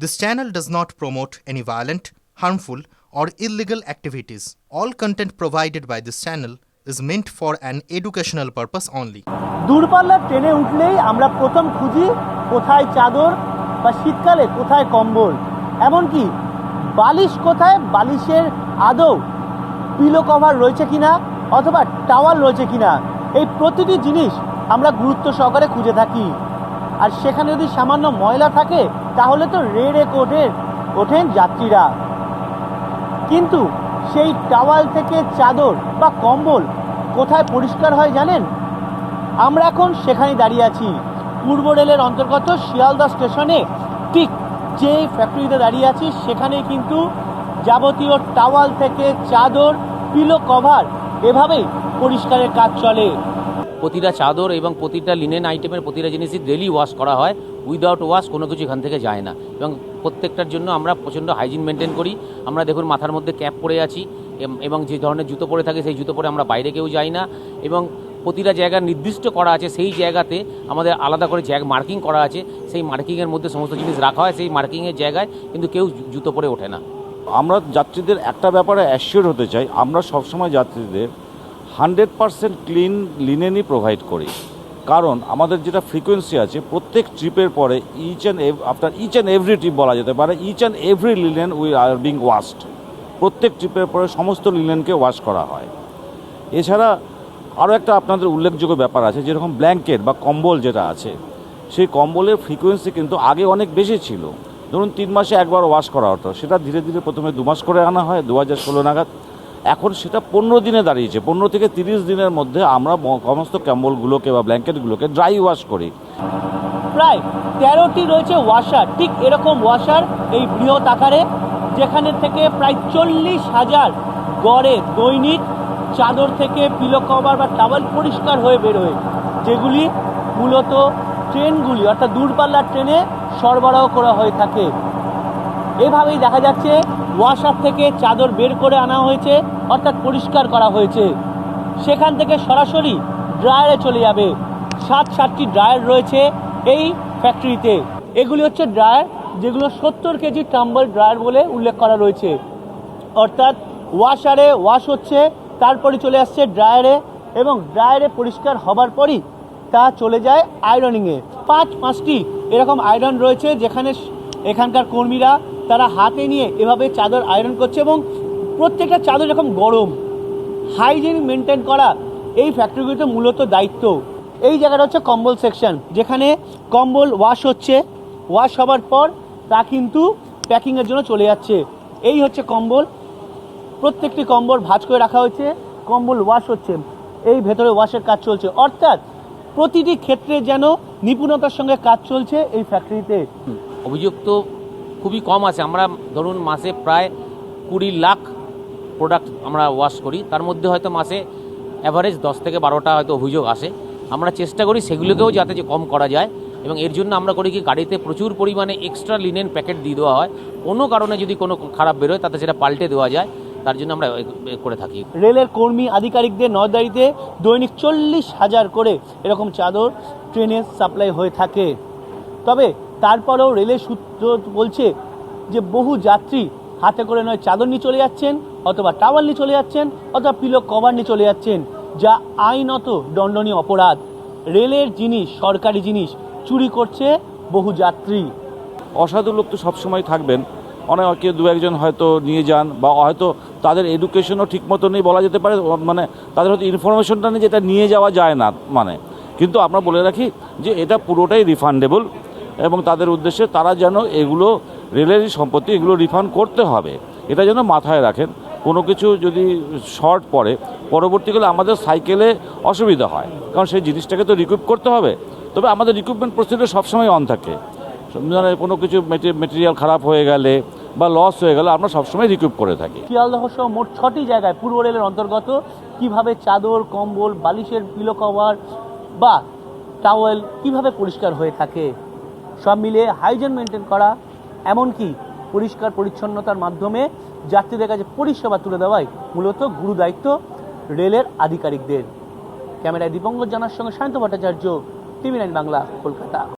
This channel does not promote any violent, harmful, or illegal activities. All content provided by this channel is meant for an educational purpose only. দূরপাল্লার ট্রেনে উঠলেই আমরা প্রথম খুঁজি কোথায় চাদর বা শীতকালে কোথায় কম্বল এমনকি বালিশ কোথায় বালিশের আদৌ পিলো কভার রয়েছে কিনা অথবা টাওয়াল রয়েছে কিনা এই প্রতিটি জিনিস আমরা গুরুত্ব সহকারে খুঁজে থাকি আর সেখানে যদি সামান্য ময়লা থাকে, তাহলে তো রেড়ে কোটে ওঠেন যাত্রীরা। কিন্তু সেই টাওয়াল থেকে চাদর বা কম্বল কোথায় পরিষ্কার হয় জানেন? আমরা এখন সেখানে দাঁড়িয়ে আছি। পূর্ব রেলের অন্তর্গত শিয়ালদা স্টেশনে। ঠিক যে ফ্যাক্টরিতে দাঁড়িয়ে আছি সেখানে কিন্তু যাবতীয় টাওয়াল থেকে চাদর পিলো কভার এভাবেই পরিষ্কারের কাজ চলে। প্রতিটা চাদর এবং প্রতিটা লিনেন আইটেমের প্রতিটা জিনিসই ডেলি ওয়াশ করা হয়। উইদাউট ওয়াশ কোনো কিছু এখান থেকে যায় না। এবং প্রত্যেকটার জন্য আমরা প্রচণ্ড হাইজিন মেনটেন করি। আমরা দেখুন মাথার মধ্যে ক্যাপ পরে আছি এবং যে ধরনের জুতো পরে থাকে সেই জুতো পরে আমরা বাইরে কেউ যাই না। এবং প্রতিটা জায়গা নির্দিষ্ট করা আছে। সেই জায়গাতে আমাদের আলাদা করে জায়গা মার্কিং করা আছে। সেই মার্কিংয়ের মধ্যে সমস্ত জিনিস রাখা হয়। সেই মার্কিংয়ের জায়গায় কিন্তু কেউ জুতো পরে ওঠে না। আমরা যাত্রীদের একটা ব্যাপারে অ্যাসিওর হতে চাই। আমরা সবসময় যাত্রীদের হান্ড্রেড পারসেন্ট ক্লিন লিনেনই প্রোভাইড করি। কারণ আমাদের যেটা ফ্রিকোয়েন্সি আছে, প্রত্যেক ট্রিপের পরে each and after each and every trip বলা যেতে পারে each and every linen we are being washed প্রত্যেক ট্রিপের পরে সমস্ত লিনেনকে ওয়াশ করা হয়। এছাড়া আরও একটা আপনাদের উল্লেখযোগ্য ব্যাপার আছে, যেরকম ব্ল্যাঙ্কেট বা কম্বল যেটা আছে, সেই কম্বলের ফ্রিকোয়েন্সি কিন্তু আগে অনেক বেশি ছিল। ধরুন তিন মাসে একবার ওয়াশ করা হতো, সেটা ধীরে ধীরে প্রথমে দু মাস করে আনা হয়, দু হাজার ষোলো নাগাদ। এখন সেটা পনেরো দিনে দাঁড়িয়েছে। পনেরো থেকে তিরিশ দিনের মধ্যে আমরা সমস্ত ক্যাম্বলগুলোকে বা ব্ল্যাঙ্কেটগুলোকে ড্রাই ওয়াশ করি। প্রায় তেরোটি রয়েছে ওয়াশার। ঠিক এরকম ওয়াশার এই বৃহৎ আকারে, যেখানে থেকে প্রায় চল্লিশ হাজার গড়ে দৈনিক চাদর থেকে পিলো কভার বা টাওয়াল পরিষ্কার হয়ে বেরোয় যেগুলি মূলত ট্রেনগুলি, অর্থাৎ দূরপাল্লার ট্রেনে সরবরাহ করা হয়ে থাকে। এভাবেই দেখা যাচ্ছে, ওয়াশার থেকে চাদর বের করে আনা হয়েছে। অর্থাৎ পরিষ্কার করা হয়েছে। সেখান থেকে সরাসরি ড্রায়ারে চলে যাবে। সাত সাতটি ড্রায়ার রয়েছে এই ফ্যাক্টরিতে। এগুলি হচ্ছে ড্রায়ার যেগুলো সত্তর কেজি টাম্বল ড্রায়ার বলে উল্লেখ করা রয়েছে। অর্থাৎ ওয়াশারে ওয়াশ হচ্ছে, তারপরে চলে আসছে ড্রায়ারে এবং ড্রায়ারে পরিষ্কার হবার পরই তা চলে যায় আয়রনিংয়ে। পাঁচ পাঁচটি এরকম আয়রন রয়েছে যেখানে এখানকার কর্মীরা তারা হাতে নিয়ে এভাবে চাদর আয়রন করছে এবং প্রত্যেকটা চাদর যখন গরম হাইজিন মেনটেন করা, এই ফ্যাক্টরিগুলিতে মূলত দায়িত্ব। এই জায়গাটা হচ্ছে কম্বল সেকশন যেখানে কম্বল ওয়াশ হচ্ছে। ওয়াশ হবার পর তা কিন্তু প্যাকিংয়ের জন্য চলে যাচ্ছে। এই হচ্ছে কম্বল। প্রত্যেকটি কম্বল ভাঁজ করে রাখা হয়েছে। কম্বল ওয়াশ হচ্ছে। এই ভেতরে ওয়াশের কাজ চলছে। অর্থাৎ প্রতিটি ক্ষেত্রে যেন নিপুণতার সঙ্গে কাজ চলছে এই ফ্যাক্টরিতে অভিযোগ তো খুবই কম আছে। আমরা ধরুন মাসে প্রায় কুড়ি লাখ প্রোডাক্ট আমরা ওয়াশ করি, তার মধ্যে হয়তো মাসে অ্যাভারেজ দশ থেকে বারোটা হয়তো অভিযোগ আসে। আমরা চেষ্টা করি সেগুলোকেও যাতে যে কম করা যায় এবং এর জন্য আমরা করি কি, গাড়িতে প্রচুর পরিমাণে এক্সট্রা লিনেন প্যাকেট দিয়ে দেওয়া হয়। কোনো কারণে যদি কোনো খারাপ বেরোয়, তাতে সেটা পাল্টে দেওয়া যায়। তার জন্য আমরা করে থাকি। রেলের কর্মী আধিকারিকদের নজরদারিতে দৈনিক চল্লিশ হাজার করে এরকম চাদর ট্রেনে সাপ্লাই হয়ে থাকে। তবে তারপরেও রেলের সূত্র বলছে যে বহু যাত্রী হাতে করে নয়, চাদর নিয়ে চলে যাচ্ছেন। অথবা টাওয়াল নিয়ে চলে যাচ্ছেন, অথবা পিলো কভার নিয়ে চলে যাচ্ছেন, যা আইনত দণ্ডনীয় অপরাধ। রেলের জিনিস, সরকারি জিনিস চুরি করছে বহু যাত্রী। অসাধু লোক তো সবসময় থাকবেন। অনেক দু একজন হয়তো নিয়ে যান বা হয়তো তাদের এডুকেশনও ঠিক মতো নেই বলা যেতে পারে মানে তাদের হয়তো ইনফরমেশনটা নেই যেটা নিয়ে যাওয়া যায় না মানে। কিন্তু আমরা বলে রাখি যে এটা পুরোটাই রিফান্ডেবল এবং তাদের উদ্দেশ্যে তারা যেন এগুলো রেলেরই সম্পত্তি এগুলো রিফান্ড করতে হবে। এটা যেন মাথায় রাখেন। কোনো কিছু যদি শর্ট পড়ে, পরবর্তীকালে আমাদের সাইকেলে অসুবিধা হয়। কারণ সেই জিনিসটাকে তো রিকুইপ করতে হবে। তবে আমাদের রিকুইপমেন্ট প্রসিডিওর সবসময় অন থাকে। মানে কোনো কিছু মেটেরিয়াল খারাপ হয়ে গেলে বা লস হয়ে গেলে আমরা সবসময় রিকুইপ করে থাকি। শিয়ালদহ সহ মোট ছটি জায়গায় পূর্ব রেলের অন্তর্গত কীভাবে চাদর, কম্বল, বালিশের পিলো কভার বা টাওয়েল কীভাবে পরিষ্কার হয়ে থাকে, সব মিলিয়ে হাইজেন মেনটেন করা, এমনকি পরিষ্কার পরিচ্ছন্নতার মাধ্যমে যাত্রীদের কাছে পরিষেবা তুলে দেওয়াই মূলত গুরু দায়িত্ব রেলের আধিকারিকদের। ক্যামেরায় দীপঙ্কর জানার সঙ্গে শান্ত ভট্টাচার্য, টিভি নাইন বাংলা, কলকাতা।